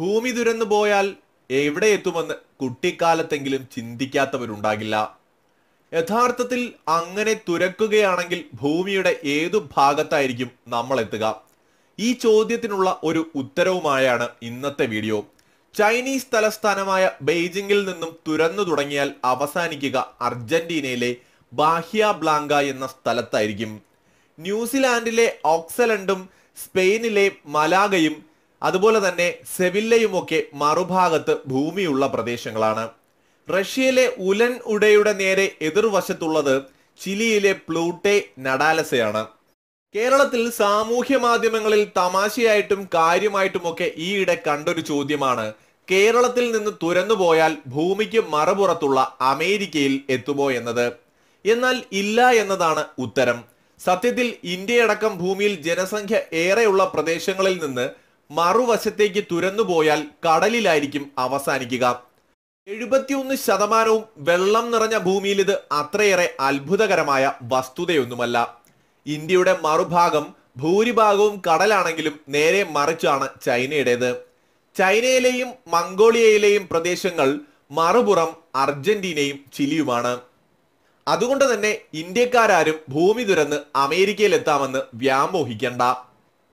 തുരന്നു പോയാൽ എവിടെ എത്തുമെന്ന് കുട്ടിക്കാലത്തെങ്കിലും ചിന്തിക്കാത്തവരുണ്ടാകില്ല. യഥാർത്ഥത്തിൽ അങ്ങനെ തുരക്കുകയാണെങ്കിൽ ഭൂമിയുടെ ഏതു ഭാഗത്തായിരിക്കും നമ്മൾ എത്തുക ഈ ചോദ്യത്തിനുള്ള ഒരു ഉത്തരവുമായാണ് ഇന്നത്തെ വീഡിയോ. ചൈനീസ് തലസ്ഥാനമായ ബെയ്ജിംഗിൽ നിന്നും തുരന്നു തുടങ്ങിയാൽ അവസാനിക്കുക അർജന്റീനയിലെ ബാഹ്യ ബ്ലാങ്ക എന്ന സ്ഥലത്തായിരിക്കും. ന്യൂസിലാൻഡിലെ ഓക്സലൻഡും സ്പെയിനിലെ മലാഗയും അതുപോലെ തന്നെ സെവില്ലയുമൊക്കെ മറുഭാഗത്ത് ഭൂമിയുള്ള പ്രദേശങ്ങളാണ്. റഷ്യയിലെ ഉലൻ ഉടയുടെ നേരെ എതിർവശത്തുള്ളത് ചിലിയിലെ പ്ലൂട്ടെ നഡാലസയാണ്. കേരളത്തിൽ സാമൂഹ്യ മാധ്യമങ്ങളിൽ തമാശയായിട്ടും കാര്യമായിട്ടുമൊക്കെ ഈയിടെ കണ്ടൊരു ചോദ്യമാണ്. കേരളത്തിൽ നിന്ന് തുരന്നു പോയാൽ ഭൂമിക്ക് മറുപുറത്തുള്ള അമേരിക്കയിൽ എത്തുമോ എന്നത്? എന്നാൽ ഇല്ല എന്നതാണ് ഉത്തരം. സത്യത്തിൽ ഇന്ത്യയടക്കം ഭൂമിയിൽ ജനസംഖ്യ ഏറെയുള്ള പ്രദേശങ്ങളിൽ നിന്ന് മറുവശത്തേക്ക് തുരന്നു പോയാൽ കടലിലായിരിക്കും അവസാനിക്കുക. എഴുപത്തിയൊന്ന് ശതമാനവും വെള്ളം നിറഞ്ഞ ഭൂമിയിൽ ഇത് അത്രയേറെ അത്ഭുതകരമായ വസ്തുതയൊന്നുമല്ല. ഇന്ത്യയുടെ മറുഭാഗം ഭൂരിഭാഗവും കടലാണെങ്കിലും നേരെ മറിച്ചാണ് ചൈനയുടേത്. ചൈനയിലെയും മംഗോളിയയിലെയും പ്രദേശങ്ങൾ മറുപുറം അർജന്റീനയും ചിലിയുമാണ്. അതുകൊണ്ട് തന്നെ ഇന്ത്യക്കാരും ഭൂമി തുരന്ന് അമേരിക്കയിലെത്താമെന്ന് വ്യാമോഹിക്കണ്ട.